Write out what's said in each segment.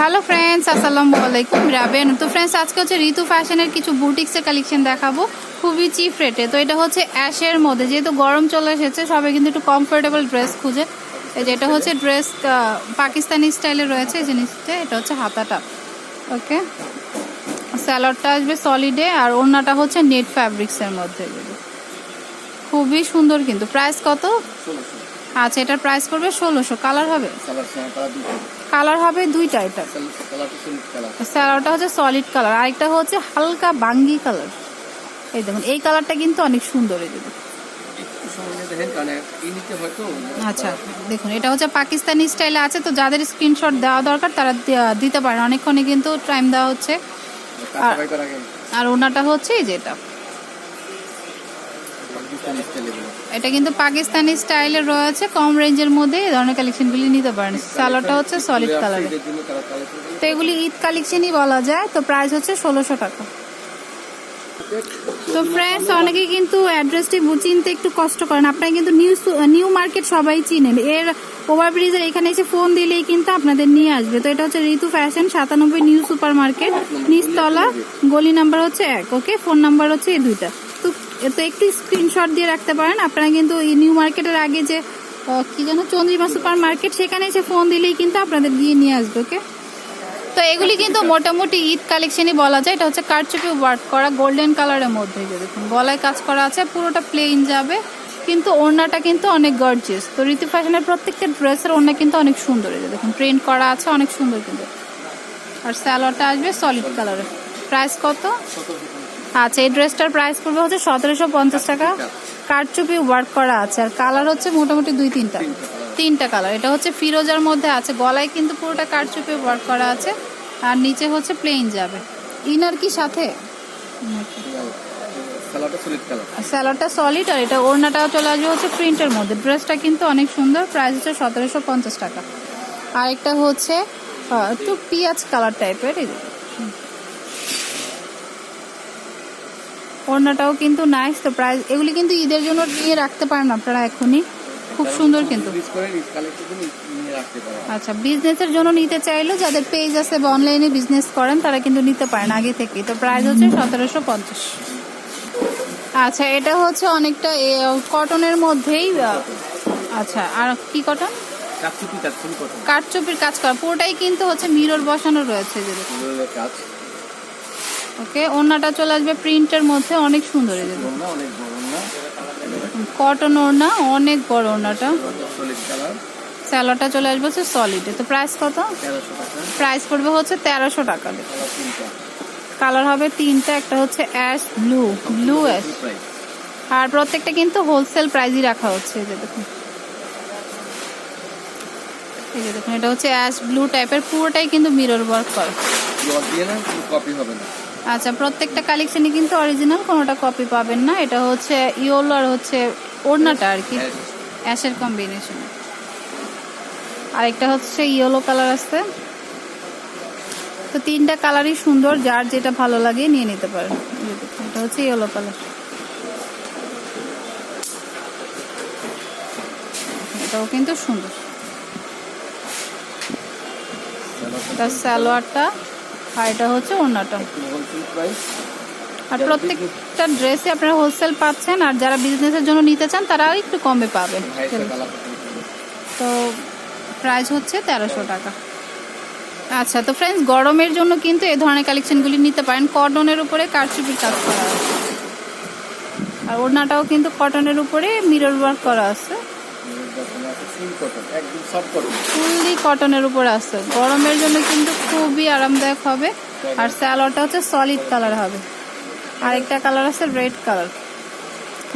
Hello friends আসসালামু আলাইকুম রাবেন তো ফ্রেন্ডস আজকে হচ্ছে ঋতু ফ্যাশনের কিছু বুটিক্সের কালেকশন দেখাবো। খুবই চিপ রেটে তো এটা হচ্ছে অ্যাশের মধ্যে। যেহেতু গরম চলে এসেছে সবাই কিন্তু একটু কমফোর্টেবল ড্রেস খুঁজে। এই যে এটা হচ্ছে ড্রেস পাকিস্তানি স্টাইলে রয়েছে এই জিনিসটা। এটা হচ্ছে হাতাটা। ওকে স্যালাডটা আসবে সলিডে আর ওড়নাটা হচ্ছে নেট ফ্যাব্রিক্সের মধ্যে। খুবই সুন্দর কিন্তু। প্রাইস কত? আচ্ছা এটার প্রাইস পড়বে ষোলোশো। কালার হবে? কালার হবে দুইটা এটা। স্যালোটা হচ্ছে সলিড কালার আরেকটা হচ্ছে হালকা বাঙ্গি কালার এই দেখুন এই কালারটা কিন্তু অনেক সুন্দর এই দেখুন। আচ্ছা দেখুন এটা হচ্ছে পাকিস্তানি স্টাইলে আছে তো যাদের স্ক্রিনশট দেওয়া দরকার তারা দিতে পারেন। অনেকক্ষণে কিন্তু টাইম দেওয়া হচ্ছে। আর ওনাটা হচ্ছে এই যেটা এটা কিন্তু পাকিস্তানি স্টাইলে রয়েছে, কম রেঞ্জের মধ্যে এই ধরনের কালেকশনগুলি নিতে পারেন। স্যালোটা হচ্ছে সলিড কালারের তো এগুলি ঈদ কালেকশনই বলা যায়, তো প্রাইস হচ্ছে ষোলোশো টাকা। তো ফ্রেন্ডস অনেকে কিন্তু অ্যাড্রেসটি চিনতে একটু কষ্ট করেন। আপনারা কিন্তু নিউ নিউ মার্কেট সবাই চিনেন। এর ওভারব্রিজের এখানে এসে ফোন দিলেই কিন্তু আপনাদের নিয়ে আসবে। তো এটা হচ্ছে ঋতু ফ্যাশন সাতানব্বই নিউ সুপার মার্কেট নিচতলা, গলি নাম্বার হচ্ছে এক ওকে ফোন নাম্বার হচ্ছে এই দুইটা। তো একটু স্ক্রিনশট দিয়ে রাখতে পারেন। আপনারা কিন্তু এই নিউ মার্কেটের আগে যে কি যেন চন্দ্রিমা সুপার মার্কেট, সেখানে এসে ফোন দিলেই কিন্তু আপনাদের দিয়ে নিয়ে আসবে ওকে তো এগুলি কিন্তু মোটামুটি ঈদ কালেকশনই বলা যায়। এটা হচ্ছে কারচুপি ওয়ার্ক করা গোল্ডেন কালারের মধ্যে দেখুন, গলায় কাজ করা আছে, পুরোটা প্লেন যাবে। কিন্তু ওড়নাটা কিন্তু অনেক গর্জিয়াস তো ঋতু ফ্যাশনের প্রত্যেকটা ড্রেসের ওড়না কিন্তু অনেক সুন্দর যে দেখুন প্রিন্ট করা আছে, অনেক সুন্দর কিন্তু। আর স্যালোয়ারটা আসবে সলিড কালারের প্রাইস কত? আচ্ছা এই ড্রেসটার প্রাইস পড়বে হচ্ছে সতেরোশো পঞ্চাশ টাকা। কারচুপি ওয়ার্ক করা আছে। আর কালার হচ্ছে মোটামুটি দুই তিনটা। তিনটা কালার এটা হচ্ছে ফিরোজার মধ্যে আছে। গলায় কিন্তু পুরোটা কারচুপি ওয়ার্ক করা আছে। আর নিচে হচ্ছে প্লেন যাবে। ইনার কি সাথে? স্যালাডটা সলিড আর এটা ওড়নাটাও চলে আসবে হচ্ছে প্রিন্টের মধ্যে। ড্রেসটা কিন্তু অনেক সুন্দর। প্রাইস হচ্ছে সতেরোশো পঞ্চাশ টাকা। আরেকটা হচ্ছে একটু পিঁয়াজ কালার টাইপের এই যে। হুম। ওড়নাটাও কিন্তু নাইস তো প্রাইস এগুলি কিন্তু ঈদের জন্য নিয়ে রাখতে পারেন আপনারা এখনই। খুব সুন্দর কিন্তু। আচ্ছা বিজনেসের জন্য নিতে চাইলেও যাদের পেজ আছে বা অনলাইনে বিজনেস করেন তারা কিন্তু নিতে পারেন আগে থেকেই। তো প্রাইস হচ্ছে সতেরোশো পঞ্চাশ। আচ্ছা এটা হচ্ছে অনেকটা কটনের মধ্যেই আচ্ছা আর কি কটন কাঠচুপির কাজ করা। পুরোটাই কিন্তু হচ্ছে মিরর বসানো রয়েছে ওকে ওড়নাটা চলে আসবে প্রিন্টের মধ্যে অনেক সুন্দর এই কটন ওড়না অনেক বড় ওড়নাটা। স্যালোটা চলে আসবে হচ্ছে সলিডে তো প্রাইস কত? প্রাইস পড়বে হচ্ছে তেরোশো টাকা। কালার হবে তিনটা একটা হচ্ছে অ্যাশ ব্লু ব্লু অ্যাশ আর প্রত্যেকটা কিন্তু হোলসেল প্রাইসই রাখা হচ্ছে এই যে দেখুন। এই যে দেখুন এটা হচ্ছে অ্যাশ ব্লু টাইপের পুরোটাই কিন্তু মিরর ওয়ার্ক করা। কপি হবে না। আচ্ছা প্রত্যেকটা কালেকশনই কিন্তু অরিজিনাল কোনোটা কপি পাবেন না। এটা হচ্ছে ইয়োলো আর হচ্ছে ওড়নাটা আর কি। অ্যাশের কম্বিনেশন আরেকটা হচ্ছে ইয়েলো কালার আছে। তো তিনটা কালারই সুন্দর যার যেটা ভালো লাগে নিয়ে নিতে পারেন। এটা হচ্ছে ইয়েলো কালার এটাও কিন্তু সুন্দর। এটা সালোয়ারটা। আর এটা হচ্ছে ওড়নাটা। আর প্রত্যেকটা ড্রেসে আপনারা হোলসেল পাচ্ছেন আর যারা বিজনেসের জন্য নিতে চান তারা একটু কমে পাবেন। তো প্রাইস হচ্ছে তেরোশো টাকা। আচ্ছা তো ফ্রেন্ডস গরমের জন্য কিন্তু এই ধরনের কালেকশনগুলি নিতে পারেন। কটনের উপরে কারচুপির কাজ করা আছে। আর ওড়নাটাও কিন্তু কটনের উপরে মিরর ওয়ার্ক করা আছে। ফুললি কটনের উপরে আছে। গরমের জন্য কিন্তু খুবই আরামদায়ক হবে। আর স্যালোয়ারটা হচ্ছে সলিড কালার হবে। আরেকটা কালার আছে রেড কালার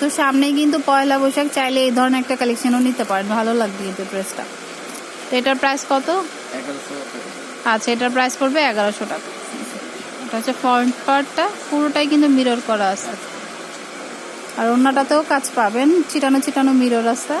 তো সামনেই কিন্তু পয়লা বৈশাখ, চাইলে এই ধরনের একটা কালেকশনও নিতে পারেন। ভালো লাগবে কিন্তু ড্রেসটা এটার প্রাইস কত? আচ্ছা এটার প্রাইস পড়বে এগারোশো টাকা। এটা হচ্ছে ফ্রন্ট পার্টটা পুরোটাই কিন্তু মিরর করা আছে। আর অন্যটাতেও কাজ পাবেন। চিটানো চিটানো মিরর আছে আর যদি খুললে জামা দেখি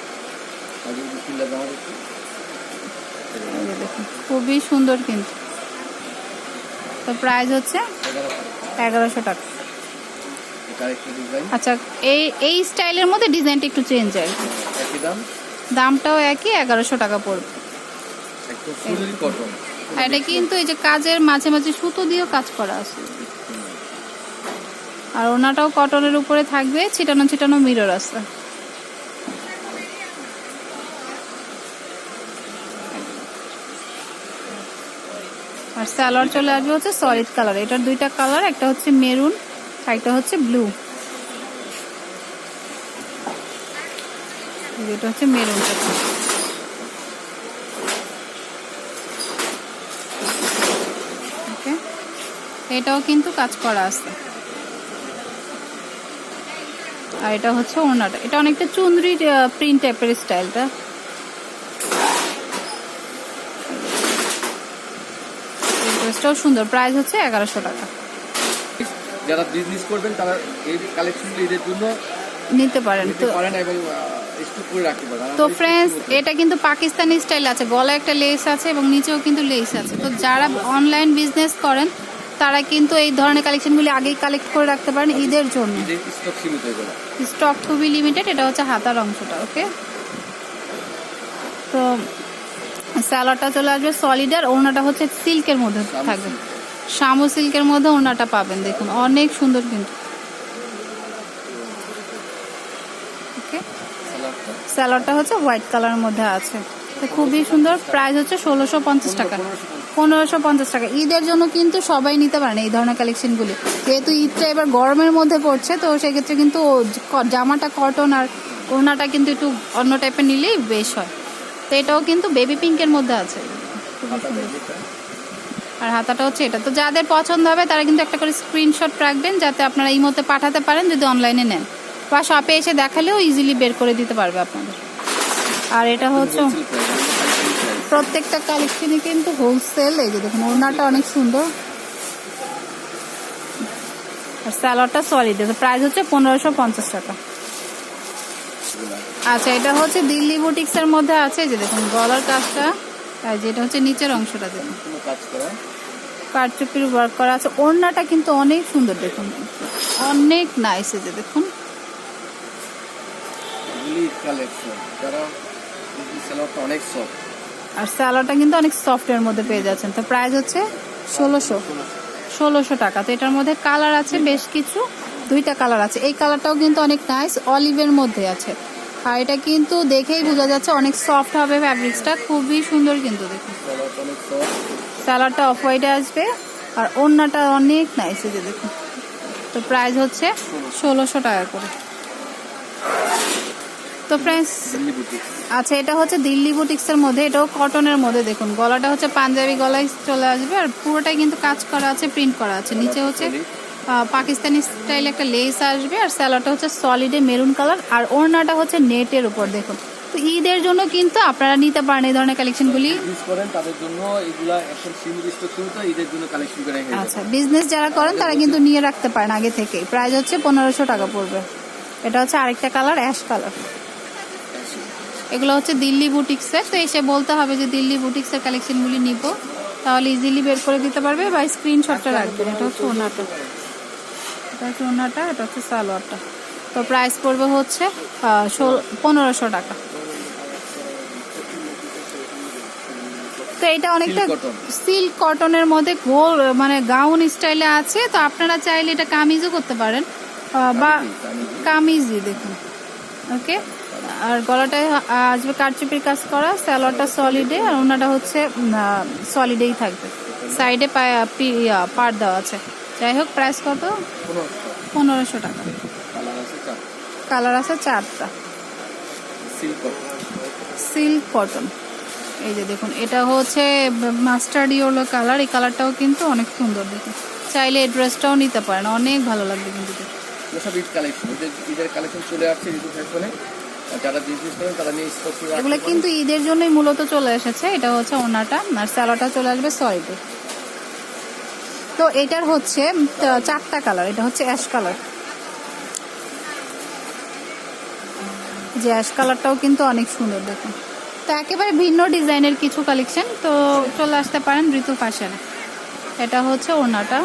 এই যে দেখুন খুবই সুন্দর কিন্তু। তো প্রাইস হচ্ছে এগারোশো টাকা। আচ্ছা এই এই স্টাইলের মধ্যে ডিজাইনটা একটু চেঞ্জ একই দামটাও একই এগারোশো টাকা পড়বে। আর এটা কিন্তু এই যে কাজের মাঝে মাঝে সুতো দিয়েও কাজ করা আছে। আর ওনাটাও কটনের উপরে থাকবে ছিটানো ছিটানো মিরর আছে। আর স্যালোয়ার চলে আসবে হচ্ছে সলিড কালার এটার দুইটা কালার একটা হচ্ছে মেরুন একটা হচ্ছে ব্লু এটা হচ্ছে মেরুন এটাও কিন্তু কাজ করা আছে। আর এটা হচ্ছে ওনাটা। এটা অনেকটা চুনরি প্রিন্ট টাইপের স্টাইলটা ড্রেসটাও সুন্দর প্রাইস হচ্ছে এগারোশো টাকা। যারা বিজনেস করবেন তারা এই কালেকশনগুলো ঈদের জন্য নিতে পারেন। তো পারেন এবং তো ফ্রেন্ডস এটা কিন্তু পাকিস্তানি স্টাইল আছে। গলায় একটা লেস আছে এবং নিচেও কিন্তু লেস আছে। তো যারা অনলাইন বিজনেস করেন তারা কিন্তু এই ধরনের কালেকশনগুলি আগেই কালেক্ট করে রাখতে পারেন ঈদের জন্য। স্টক খুবই লিমিটেড এটা হচ্ছে হাতার অংশটা ওকে তো স্যালাডটা চলে আসবে সলিড আর ওনাটা হচ্ছে সিল্কের মধ্যে থাকবে। শামু সিল্কের মধ্যে ওনাটা পাবেন দেখুন অনেক সুন্দর কিন্তু। স্যালাডটা? হচ্ছে হোয়াইট কালারের মধ্যে আছে। তো খুবই সুন্দর প্রাইস হচ্ছে ষোলোশো পঞ্চাশ টাকা। পনেরোশো পঞ্চাশ টাকা। ঈদের জন্য কিন্তু সবাই নিতে পারেন এই ধরনের কালেকশনগুলি যেহেতু ঈদটা এবার গরমের মধ্যে পড়ছে তো সেক্ষেত্রে কিন্তু জামাটা কটন আর ওড়নাটা কিন্তু একটু অন্য টাইপের নিলেই বেশ হয়। তো এটাও কিন্তু বেবি পিঙ্কের মধ্যে আছে। খুবই সুন্দর। আর হাতাটা হচ্ছে এটা। তো যাদের পছন্দ হবে তারা কিন্তু একটা করে স্ক্রিনশট রাখবেন যাতে আপনারা এই মধ্যে পাঠাতে পারেন যদি অনলাইনে নেন। বা শপে এসে দেখালেও ইজিলি বের করে দিতে পারবে আপনাদের আর এটা হচ্ছে প্রত্যেকটা কালেকশনে কিন্তু হোলসেল এই যে দেখুন ওড়নাটা অনেক সুন্দর। আর স্যালাডটা সলিড প্রাইস হচ্ছে পনেরোশো পঞ্চাশ টাকা। আচ্ছা এটা হচ্ছে দিল্লি বুটিক্সের মধ্যে আছে যে দেখুন গলার কাজটা আর যেটা হচ্ছে নিচের অংশটা দেখুন। কোনো কাজ করা? কারচুপির ওয়ার্ক করা আছে। ওড়নাটা কিন্তু অনেক সুন্দর দেখুন। অনেক নাইস যে দেখুন। এগুলি কালেকশন যারা এই সালোয়ারটা অনেক সফট আর স্যালাডটা কিন্তু অনেক সফটওয়্যার মধ্যে পেয়ে যাচ্ছেন। তো প্রাইস হচ্ছে ষোলোশো। ষোলোশো। টাকা। তো এটার মধ্যে কালার আছে বেশ কিছু। দুইটা কালার আছে। এই কালারটাও কিন্তু অনেক নাইস অলিভের মধ্যে আছে। আর এটা কিন্তু দেখেই বোঝা যাচ্ছে অনেক সফট হবে ফ্যাব্রিক্সটা খুবই সুন্দর কিন্তু দেখুন। স্যালাডটা অফ হোয়াইটে আসবে, আর ওড়নাটা অনেক নাইস এই যে দেখুন। তো প্রাইস হচ্ছে ষোলোশো টাকা করে। তো ফ্রেন্ডস আচ্ছা এটা হচ্ছে দিল্লি বুটিক্সের মধ্যে, এটাও কটনের মধ্যে দেখুন। গলাটা হচ্ছে পাঞ্জাবি গলায় চলে আসবে, আর পুরোটাই কিন্তু কাজ করা আছে প্রিন্ট করা আছে। নিচে হচ্ছে পাকিস্তানি স্টাইল একটা লেস আসবে আর স্যালোটা হচ্ছে সলিডে মেরুন কালার আর ওড়নাটা হচ্ছে নেটের উপর দেখুন। তো ঈদের জন্য কিন্তু আপনারা নিতে পারেন এই ধরনের কালেকশনগুলি করেন তাদের জন্য এগুলা এখন সীমিত স্টক সীমিত ঈদের জন্য কালেকশন করে আচ্ছা বিজনেস যারা করেন তারা কিন্তু নিয়ে রাখতে পারেন আগে থেকে প্রাইস হচ্ছে পনেরোশো টাকা পড়বে। এটা হচ্ছে আরেকটা কালার অ্যাশ কালার এগুলো হচ্ছে দিল্লি বুটিক্সের তো এসে বলতে হবে যে দিল্লি বুটিক্সের কালেকশনগুলি নিব। তাহলে ইজিলি বের করে দিতে পারবে বা স্ক্রিনশটটা রাখবেন। এটা হচ্ছে ওনাটা। এটা হচ্ছে ওনাটা এটা হচ্ছে সালোয়ারটা। তো প্রাইস পড়বে হচ্ছে পনেরোশো টাকা। তো এটা অনেকটা সিল্ক কটনের মধ্যে গোল মানে গাউন স্টাইলে আছে তো আপনারা চাইলে এটা কামিজও করতে পারেন। বা কামিজই দেখুন। ওকে? আর গলাটায় আসবে কারচুপির কাজ করা স্যালোয়ারটা সলিডে আর ওনাটা হচ্ছে সলিডেই থাকবে। সাইডে পার দেওয়া আছে। যাই হোক প্রাইস কত? পনেরোশো টাকা। কালার আছে চারটা। সিল্ক কটন এই যে দেখুন এটা হচ্ছে মাস্টার্ড ইয়েলো কালার এই কালারটাও কিন্তু অনেক সুন্দর দেখুন। চাইলে এই ড্রেসটাও নিতে পারেন অনেক ভালো লাগবে কিন্তু এগুলো সব ঈদ কালেকশন ঈদের ঈদের কালেকশন চলে আসছে ঋতু ফ্যাশনে যারা বিজনেস করেন তারা নিয়ে স্টক করে রাখতে এগুলো কিন্তু ঈদের জন্যই মূলত চলে এসেছে। এটা হচ্ছে ওনাটা আর স্যালোটা চলে আসবে সয়েটে তো এটার হচ্ছে চারটা কালার। এটা হচ্ছে অ্যাশ কালার। যে অ্যাশ কালারটাও কিন্তু অনেক সুন্দর, দেখুন। তো একেবারে ভিন্ন ডিজাইনের কিছু কালেকশন, তো চলে আসতে পারেন ঋতু ফ্যাশনে এটা হচ্ছে ওনাটা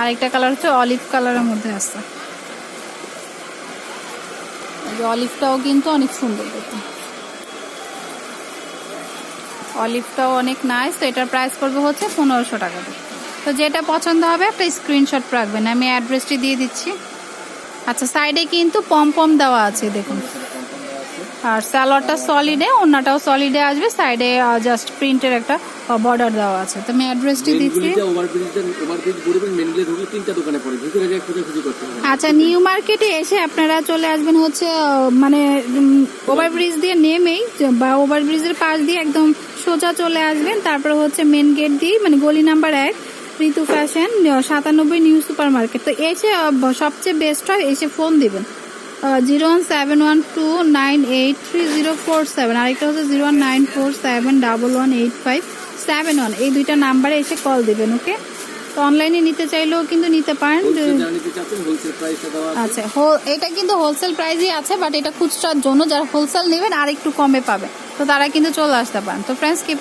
আরেকটা কালার হচ্ছে অলিভ কালারের মধ্যে আছে। অলিভটাও কিন্তু অনেক সুন্দর দেখতে অলিভটাও অনেক নাইস তো এটার প্রাইস পড়বে হচ্ছে পনেরোশো টাকা। তো যেটা পছন্দ হবে একটা স্ক্রিনশট রাখবেন আমি অ্যাড্রেসটি দিয়ে দিচ্ছি। আচ্ছা সাইডে কিন্তু পম পম দেওয়া আছে দেখুন। আর স্যালোয়ারটা সলিডে অন্যটাও সলিডে আসবে সাইডে জাস্ট প্রিন্টের একটা বর্ডার দেওয়া আছে। তো আমি অ্যাড্রেসটি দিচ্ছি। আচ্ছা নিউ মার্কেটে এসে আপনারা চলে আসবেন হচ্ছে মানে ওভারব্রিজ দিয়ে নেমেই বা ওভারব্রিজের পাশ দিয়ে একদম সোজা চলে আসবেন তারপরে হচ্ছে মেন গেট দিয়ে মানে গলি নাম্বার এক ঋতু ফ্যাশন সাতানব্বই নিউ সুপার মার্কেট তো এসে সবচেয়ে বেস্ট হয় এসে ফোন দিবেন। Zero one seven one two nine eight three zero four seven আরেকটা হচ্ছে zero one nine four seven double one eight five seven one এই দুইটা নাম্বারে এসে কল দেবেন ওকে তো অনলাইনে নিতে চাইলেও কিন্তু নিতে পারেন আচ্ছা এটা কিন্তু হোলসেল প্রাইসই আছে বাট এটা খুচরার জন্য যারা হোলসেল নেবেন আর একটু কমে পাবে তো তারা কিন্তু চলে আসতে পারেন। তো ফ্রেন্ডস কি